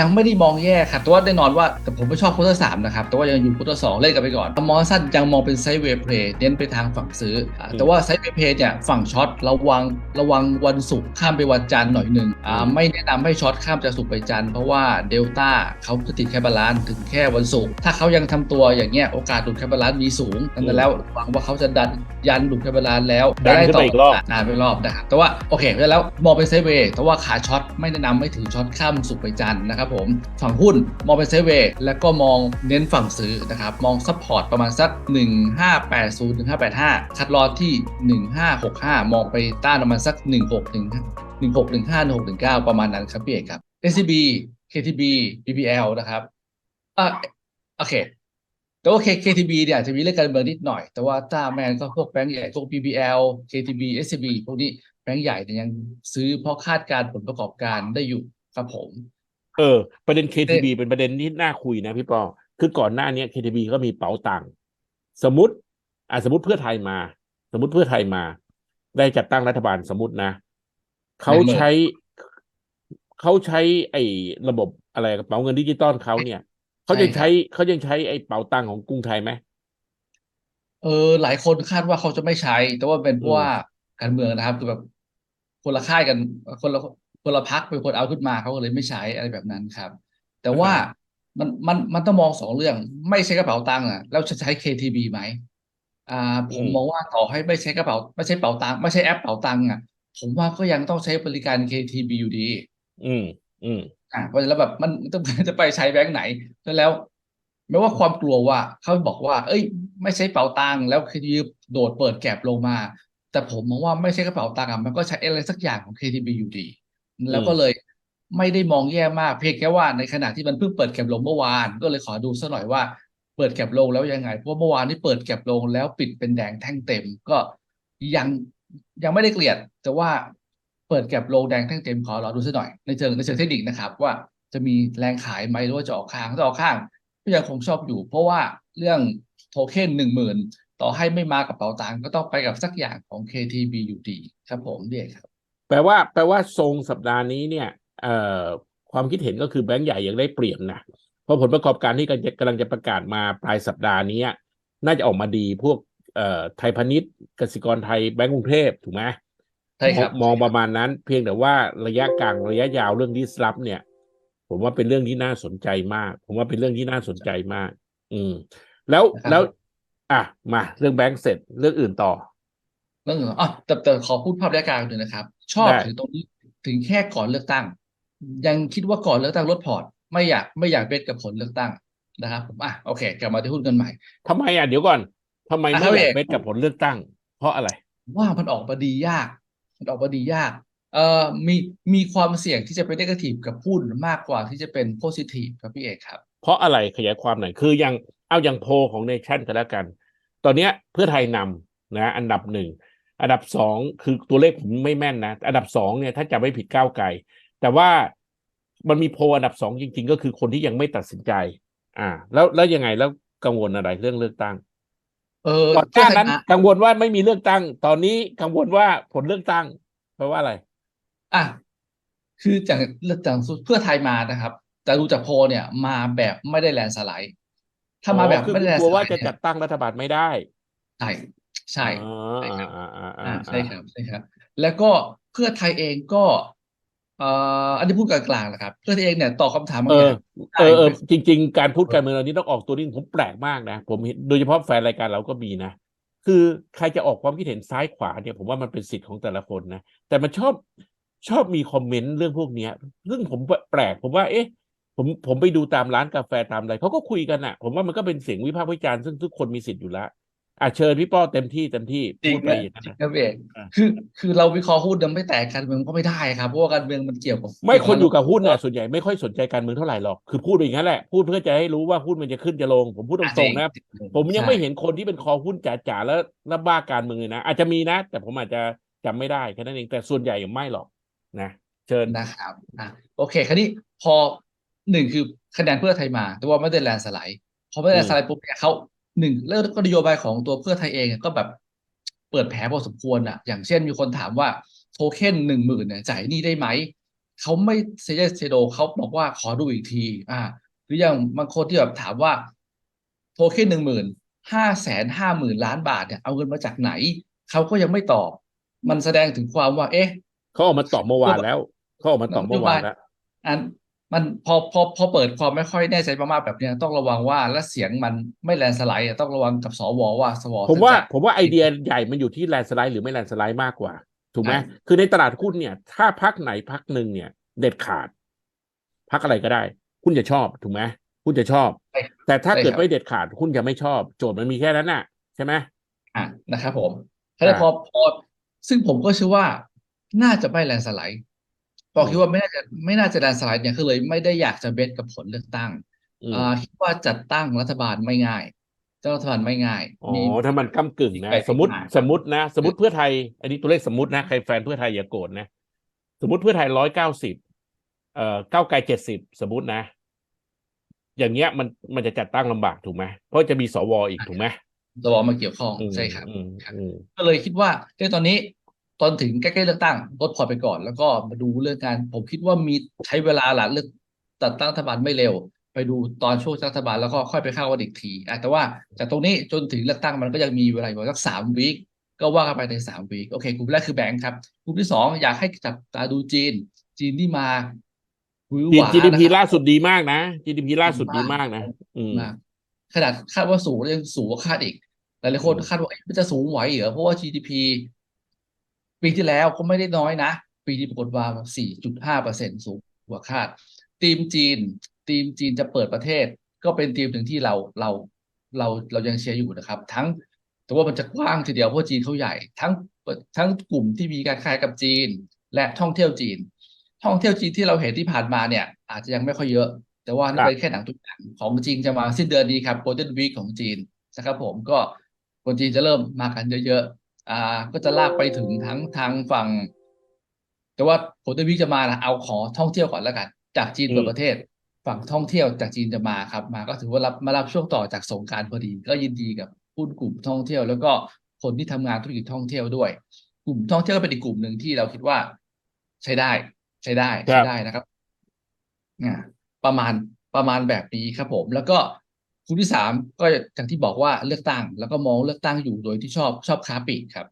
ยังไม่ได้มองแย่ครับแต่ว่าแน่นอนว่าแต่ผมไม่ชอบควอเตอร์สามนะครับ แต่ว่ายังอยู่ควอเตอร์สองเล่นกันไปก่อนมองสั้นยังมองเป็นไซด์เวย์เพลย์เน้นไปทางฝั่งซื้ออ่าแต่ว่าไซด์เวย์เพลย์เนี่ยฝั่งช็อตระวังระวังวันศุกร์ข้ามไปวันจันทร์หน่อยหนึ่งอ่าไม่แนะนำให้ช็อตข้ามจากศุกร์ไปจันทร์เพราะว่าเดลต้าเขาจะติดแค่บาลานซ์ถึงแค่วันศุกร์ถ้าเขายังทำตัวอย่างเงี้ยโอกาสหลุดแค่บาลานซ์มีสูงดังนั้นแล้วหวังว่าเขาจะดัน ยันหลุดแค่บาลานซ์แล้วดันขึ้นไปอีกรอบนานไปรอบนะครับแต่ว่าโอเคแล้วมองเป็นไซด์เวย์แต่ว่าขาช็อตไม่แนะนำไม่ถือช็อตข้ามสุกร์ไปจันทร์นะครับผมฝั่งหุ้นมองเป็นไซด์เวย์แล้วก็มองเน้นฝั่งซื้อนะครับมองซัพพอร์ตประมาณสัก 1580ถึง585 คัดลอที่ 1565 มองไปต้านประมาณสัก 16ถึง1615 1619 ประมาณนั้นครับพี่เอกครับ SCB KTB BBL นะครับอะโอเค แต่ว่า K- KTB เนี่ยอาจจะมีเรื่องการเมืองนิดหน่อย แต่ว่าต้าแมนก็พวกแบงก์ใหญ่พวก BBL KTB SCB พวกนี้แบงก์ใหญ่เนี่ยยังซื้อเพราะคาดการณ์ผลประกอบการได้อยู่ครับผม เออ ประเด็น KTB เป็นประเด็นที่น่าคุยนะพี่ปอคือก่อนหน้าเนี้ย KTB ก็มีเป๋าตังค์สมมติอะสมมติเพื่อไทยมา สมมติเพื่อไทยมา ได้จัดตั้งรัฐบาลสมมตินะเขาใช้เขาใช้ไอ้ระบบอะไรกระเป๋าเงินดิจิตอลเขาเนี่ย เขาจะใช้เขายังใช้ไอ้เป๋าตังค์ของกรุงไทยไหมเออหลายคนคาดว่าเขาจะไม่ใช้ แต่ว่าเป็นเพอืราะมว่าการเมืองนะครับคือแบบคนละค่ายกันคนละคนละพักเป็นคนเอาขึ้นมาเขาก็เลยไม่ใช้อะไรแบบนั้นครับ แต่ว่ามันมันมันต้องมองสองเรื่อง ไม่ใช้กระเป๋าตังค์อะแล้วจะใช้ KTB ไหมอ่า ผมอืมมองว่าต่อให้ไม่ใช้กระเป๋า ไม่ใช่เป๋าตังค์ไม่ใช่แอปเป๋าตังค์อะ ผมว่าก็ยังต้องใช้บริการ KTB อยู่ดี อืมอืม อ่าเพราะฉะนั้นแล้วแบบมันมันต้องจะไปใช้แบงค์ไหนแล้วแล้วไม่ว่าความกลัวว่าเขาบอกว่า เอ้ย ไม่ใช้เป๋าตังค์แล้วคือโดดเปิดแก็บลงมา แต่ผมมองว่าไม่ใช่กระเป๋าตังค์อะมันก็ใช้อะไรสักอย่างของ KTB อยู่ดี แล้วก็เลยไม่ได้มองแย่มากเพียงแค่ว่าในขณะที่มันเพิ่งเปิดแก็บลงเมื่อวาน ก็เลยขอดูสักหน่อยว่าเปิดแก็บลงแล้วยังไง เพราะว่าเมื่อวานที่เปิดแก็บลงแล้วปิดเป็นแดงแท่งเต็มก็ยังยังไม่ได้เกลียด แต่ว่า เปิดแก็บลแดงแท่งเต็มขอรอดูสักหน่อยในเชิงในเชิงเทคนิคนะครับ ว่าจะมีแรงขายไหมหรือว่าจะออกข้างถ้าออกข้างก็ยังคงชอบอยู่ เพราะว่าเรื่องโทเค็นหนึ่งหมื่นต่อให้ไม่มากับเป๋าตังก็ต้องไปกับสักอย่างของ KTB อยู่ดีครับผมเดียครับ แปลว่าแปลว่าทรงสัปดาห์นี้เนี่ยเอ่อความคิดเห็นก็คือแบงก์ใหญ่ยังได้เปรียบนะเพราะผลประกอบการที่กำลังจะกำลังจะประกาศมาปลายสัปดาห์นี้ น่าจะออกมาดีพวกเอ่อไทยพาณิชย์กสิกรไทยแบงก์กรุงเทพถูกไหม ใช่ครับมองประมาณนั้น เพียงแต่ว่าระยะกลางระยะยาวเรื่องดิสรับเนี่ย ผมว่าเป็นเรื่องที่น่าสนใจมาก ผมว่าเป็นเรื่องที่น่าสนใจมาก อืม แล้วนะครับแล้ว อะมา เรื่องแบงก์เสร็จเรื่องอื่นต่อเรื่องอื่นอ๋อแต่แต่ขอพูดภาพระยะกลางหนึ่งนะครับ ชอบได้ถึงตรงนี้ถึงแค่ก่อนเลือกตั้ง ยังคิดว่าก่อนเลือกตั้งลดพอร์ตไม่อยากไม่อยากเบสกับผลเลือกตั้งนะครับผมอะโอเค กลับมาที่หุ้นกันใหม่ทำไมอะเดี๋ยวก่อนทำไมอะไม่ครับอยากเอกเบ็ดกับผลเลือกตั้ง เพราะอะไร ว่ามันออกมาดียากมัน ออกมาดียากเอ่อมีมีความเสี่ยงที่จะเป็นนกาทีฟกับหุ้นมากกว่าที่จะเป็นโพซิทีฟครับพี่เอกครับ เพราะอะไรขยายความหน่อยคืออย่างเอาอย่างโพของเนชั่นกันแล้วกัน ตอนเนี้ยเพื่อไทยนำนะอันดับหนึ่งอันดับสองคือตัวเลขผมไม่แม่นนะ อันดับสองเนี่ยถ้าจะไม่ผิดก้าวไกล แต่ว่ามันมีโพอันดับสองจริง ๆ ก็คือคนที่ยังไม่ตัดสินใจ อ่า แล้วแล้วยังไงแล้วกังวลอะไรเรื่องเลือกตั้ง เออก่อนหเพื่อน้าไทยนั้นมากังวลว่าไม่มีเลือกตั้ง ตอนนี้กังวลว่าผลเลือกตั้งแปลว่าอะไร อะคือจากเลือกจากเพื่อไทยมานะครับ แต่ดูจากโพลเนี่ยมาแบบไม่ได้แลนด์สไลด์ ถ้ามาแบบอ๋อคือไม่ได้แลนกด์ลัสวไลว่าด์จะเนี่จัยดตั้งรัฐบาลไม่ได้ ใช่ใช่อ๋อใช่ครับอ่าอ่าอ่าอ่าใช่อ่าครับใช่ครับ แล้วก็เพื่อไทยเองก็ เอ่ออันนี้พูดกลางๆนะครับเพื่อไทยเองเนี่ยตอบคำถามบาเองออย่างเออเออได้จริง ๆ การพูดการเมืองเรานี้ต้องออกตัวนี้ผมแปลกมากนะ ผมเห็นโดยเฉพาะแฟนรายการเราก็มีนะ คือใครจะออกความคิดเห็นซ้ายขวาเนี่ยผมว่ามันเป็นสิทธิ์ของแต่ละคนนะ แต่มันชอบชอบมีคอมเมนต์เรื่องพวกเนี้ยซึ่งผมแปลกผมว่าเอ๊ะผมผมไปดูตามร้านกาแฟตามอะไรเขาก็คุยกันอะ ผมว่ามันก็เป็นเสียงวิพากษ์วิจารณ์ซึ่งทุกคนมีสิทธิ์อยู่แล้ว อะเชิญพี่ป้อเต็มที่เต็มที่จริงพูดไปนะอย่างนั้นจริงนะครับพี่เอกอ่าคือคือเราวิเคราะห์หุ้นยังไม่แตกการเมืองก็ไม่ได้ครับเพราะว่าการเมืองมันเกี่ยวกับไม่เกี่วคนอยู่กับหุ้นอะน่ะส่วนใหญ่ไม่ค่อยสนใจการเมืองเท่าไหร่หรอกคือพูดไปอย่างนั้นแหละพูดเพื่อจะให้รู้ว่าหุ้นมันจะขึ้นจะลง ผมพูดตรงๆนะผมยังไม่เห็นคนที่เป็นคอหุ้นจ๋าๆแล้วแล้วบ้าการเมืองเลยนะอาจจะมีนะ แต่ผมอาจจะจำไม่ได้แค่นั้นเองแต่ส่วนใหญ่ไม่หรอกนะเชิญนะครับอะโอเคคราวนี้พอหนึ่งคือคะแนนเพื่อไทยมาแต่ว่าไม่ได้แลนด์สไลด์พอไม่ได้แลนด์สไลด์ปุ๊บเนี่ยเขา หนึ่งแล้วก็นโยบายของตัวเพื่อไทยเองก็แบบเปิดแผลพอสมควรอะ อย่างเช่นมีคนถามว่าโทเค็นหนึ่งหมื่นเนี่ยจ่ายหนี้ได้ไหม เขาไม่เซเยสเซโดเขาบอกว่าขอดูอีกที อ่า หรืออย่างบางคนที่แบบถามว่า โทเค็นหนึ่งหมื่นห้าแสนห้าหมื่นล้านบาทเนี่ยเอาเงินมาจากไหน เขาก็ยังไม่ตอบ มันแสดงถึงความว่า เอ๊ะเขาออกมาตอบเมื่อวานแล้วเขาออกมาตอบเมื่อวานแล้วอัน มันพอพอพอเปิดความไม่ค่อยแน่ใจมากๆแบบเนี้ยต้องระวังว่าและเสียงมันไม่แลนด์สไลด์อะต้องระวังกับสวว่าสวผมว่าจะผมว่าไอเดียใหญ่มันอยู่ที่แลนด์สไลด์หรือไม่แลนด์สไลด์มากกว่า ถูกไหมใช่คือในตลาดหุ้นเนี่ย ถ้าพักไหนพักหนึ่งเนี่ย เด็ดขาด พักอะไรก็ได้ คุณจะชอบถูกไหมคุณจะชอบใช่แต่ถ้าใช่เกิดครับไม่เด็ดขาดคุณจะไม่ชอบ โจทย์มันมีแค่นั้นน่ะ ใช่ไหมอะนะครับผมแล้วพอพอซึ่งผมก็เชื่อว่าน่าจะไม่แลนด์สไลด์ พอคิดว่าไม่น่าจะไม่น่าจะแลนด์สไลด์เนี่ยก็เลยไม่ได้อยากจะเบสกับผลเลือกตั้งอืมอ่าคิดว่าจัดตั้งรัฐบาลไม่ง่ายจัดรัฐบาลไม่ง่ายอ๋อมีถ้ามันก้ากึ่งนะแปดสิบสมมติห้าสมมตินะ สมมติเพื่อไทย อันนี้ตัวเลขสมมตินะ ใครแฟนเพื่อไทยอย่าโกรธนะ สมมติเพื่อไทยร้อยเก้าสิบเอ่อก้าวไกลเจ็ดสิบสมมตินะ อย่างเงี้ยมันมันจะจัดตั้งลำบากถูกไหมเพราะจะมีสวอีกถูกไหมสวมาเกี่ยวข้องอืมใช่ครับอืมอืมก็เลยคิดว่าในตอนนี้ต อนถึงใกล้ๆเลือกตั้งลดพอไปก่อน แล้วก็มาดูเรื่องการ ผมคิดว่ามีใช้เวลาหละเลือกจัดตั้งรัฐบาลไม่เร็ว ไปดูตอนช่วงรัฐบาลแล้วก็ค่อยไปเข้ากันอีกทีแต่ว่าจากตรงนี้จนถึงเลือกตั้งมันก็ยังมีเวลาอยู่สักสามวีคก็ว่ากันไปในสามวีคโอเคกลุ่มแรกคือแบงค์ครับกลุ่มที่สองอยากให้จับตาดูจีน จีนที่มาหวือหวา GDP นะครับล่าสุดดีมากนะ GDP ล่าสุดดีมากนะ อืมขนาดคาดว่าสูงยังสูงกว่าคาดอีกหลายๆคนคาดว่ามันจะสูงไหวเหรอเพราะว่า GDP ปีที่แล้วก็ไม่ได้น้อยนะ ปีนี้ปรากฏว่า 4.5เปอร์เซ็นต์สูงกว่าคาด ทีมจีน ทีมจีนจะเปิดประเทศ ก็เป็นทีมหนึ่งที่เราเราเราเรายังเชียร์อยู่นะครับ ทั้งแต่ว่ามันจะกว้างทีเดียวเพราะจีนเขาใหญ่ ทั้งทั้งกลุ่มที่มีการค้ากับจีน และท่องเที่ยวจีน ท่องเที่ยวจีนที่เราเห็นที่ผ่านมาเนี่ย อาจจะยังไม่ค่อยเยอะ แต่ว่านี่ครับเป็นแค่หนังตัวอย่างของจริงจะมาสิ้นเดือนนี้ครับ Golden Week ของจีนนะครับผมก็คนจีนจะเริ่มมากันเยอะๆ อ่า ก็จะลากไปถึงทั้งทางฝั่ง แต่ว่า Golden Week จะมานะเอาขอท่องเที่ยวก่อนแล้วกัน จากจีนเปิดประเทศ ฝั่งท่องเที่ยวจากจีนจะมาครับ มาก็ถือว่ารับมารับช่วงต่อจากสงกรานต์พอดี ก็ยินดีกับหุ้นกลุ่มท่องเที่ยว แล้วก็คนที่ทำงานธุรกิจท่องเที่ยวด้วย กลุ่มท่องเที่ยวก็เป็นอีกกลุ่มหนึ่งที่เราคิดว่า ใช้ได้ ใช้ได้ครัใช้บได้นะครับอ่าประมาณประมาณแบบนี้ครับผม แล้วก็ กลุ่มที่สามก็อย่างที่บอกว่าเลือกตั้ง แล้วก็มองเลือกตั้งอยู่โดยที่ชอบชอบค้าปลีกครับ